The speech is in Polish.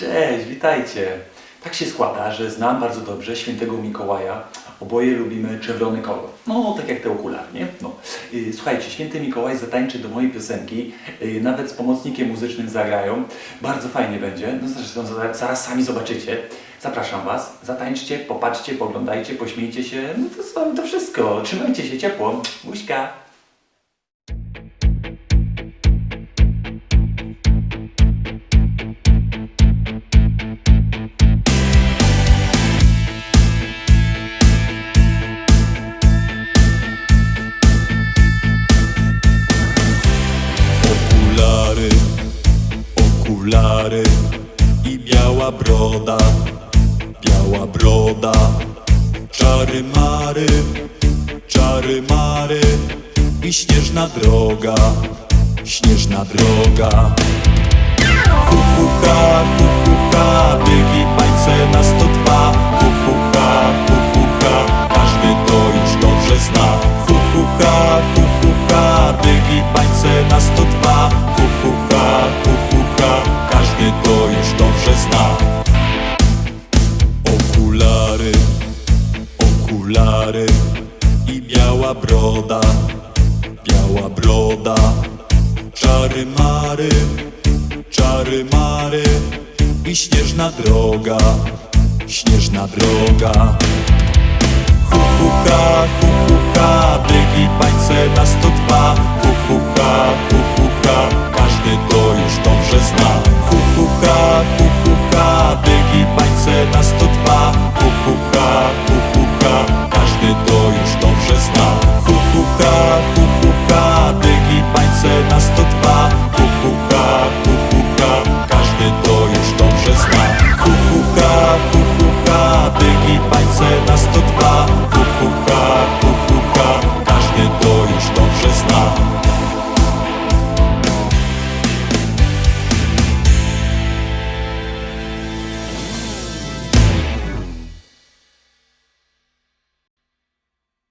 Cześć, witajcie. Tak się składa, że znam bardzo dobrze świętego Mikołaja. Oboje lubimy czerwony kolor. No, tak jak te okulary, nie? No. Y, Słuchajcie, święty Mikołaj zatańczy do mojej piosenki. y, Nawet z pomocnikiem muzycznym zagrają. Bardzo fajnie będzie. No zresztą za- zaraz sami zobaczycie. Zapraszam Was. Zatańczcie, popatrzcie, poglądajcie, pośmiejcie się. No to to wszystko. Trzymajcie się ciepło. Buźka. Okulary i biała broda, biała broda. Czary mary, czary mary i śnieżna droga, śnieżna droga. Kukuka, kukuka, biegi pańce na 102 Kukuka, kukuka, każdy to już dobrze zna Kukuka, kukuka, biegi pańce i biała broda, biała broda. Czary mary, czary mary i śnieżna droga, śnieżna droga. Kukuka, kukuka, biegi pańce na 102 Kukuka, kukuka, każdy to już dobrze zna. Kukuka, kukuka, biegi pańce na 102 Kukuka, dobrze zna